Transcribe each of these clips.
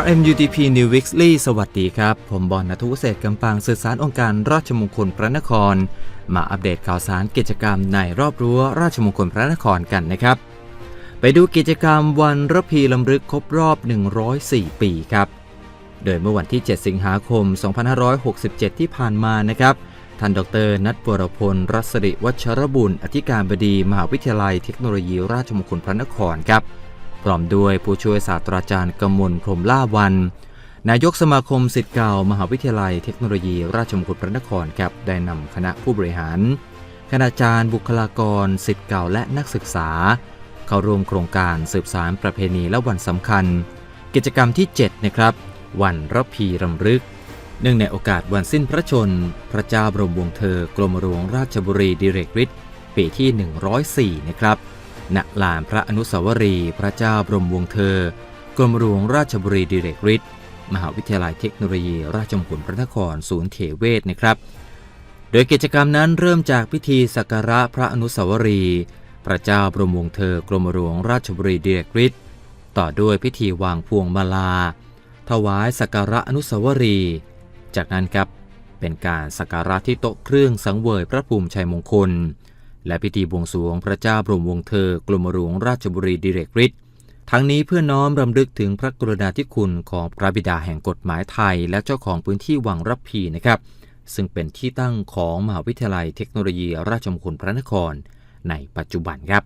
RMUTP New Weekly สวัสดีครับ ผมบอลนทุเศษกำปางสื่อสารองค์การราชมงคลพระนคร มาอัปเดตข่าวสารกิจกรรมในรอบรั้วราชมงคลพระนครกันนะครับ ไปดูกิจกรรมวันระพีลำลึกครบรอบ 104 ปีครับ โดยเมื่อวันที่ 7 สิงหาคม 2567 ที่ผ่านมานะครับท่านดรนัทวรพล รัศริวัชรบุญอธิการบดี มหาวิทยาลัยเทคโนโลยีราชมงคลพระนครครับ พร้อมด้วยผู้ช่วยศาสตราจารย์กมลพรมล่าวัน นายกสมาคมสิทธิ์เก่ามหาวิทยาลัยเทคโนโลยี ราชมงคลพระนครครับได้นำคณะผู้บริหาร คณาจารย์บุคลากรสิทธิ์เก่าและนักศึกษา เข้าร่วมโครงการสืบสารประเพณีและวันสำคัญ กิจกรรมที่ 7 นะครับ วันระพีรำลึกเนื่องในโอกาสวันสิ้นพระชน พระเจ้าบรมวงศ์เธอกรมหลวงราชบุรีดิเรกฤทธิ์ปีที่ 104 นะครับ ณลานพระอนุสาวรีย์พระเจ้าบรมวงศ์เธอกรมหลวงราชบุรีดิเรกฤทธิ์มหาวิทยาลัยเทคโนโลยี ราชมงคลพระนครศูนย์เทเวศนะครับ โดยกิจกรรมนั้นเริ่มจากพิธีสักการะพระอนุสาวรีย์พระเจ้าบรมวงศ์เธอกรมหลวงราชบุรีดิเรกฤทธิ์ต่อด้วยพิธีวางพวงมาลา ถวายสักการะอนุสาวรีย์จากนั้นครับเป็นการสักการะที่โต๊ะเครื่องสังเวยพระภูมิชัยมงคล และพิธีบวงสรวงพระเจ้าบรมวงศ์เธอกรมหลวงราชบุรีดิเรกฤทธิ์ทั้งนี้เพื่อน้อมรำลึกถึงพระกรุณาธิคุณของพระบิดาแห่งกฎหมายไทย และเจ้าของพื้นที่วังรับพีนะครับ ซึ่งเป็นที่ตั้งของมหาวิทยาลัยเทคโนโลยีราชมงคลพระนคร ในปัจจุบันครับ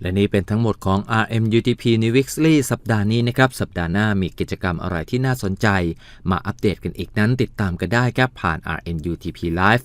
และนี่เป็นทั้งหมดของ RMUTP New Weekly สัปดาห์นี้นะครับ สัปดาห์หน้ามีกิจกรรมอะไรที่น่าสนใจ มาอัปเดตกันอีกนั้นติดตามกันได้ครับผ่าน RMUTP Live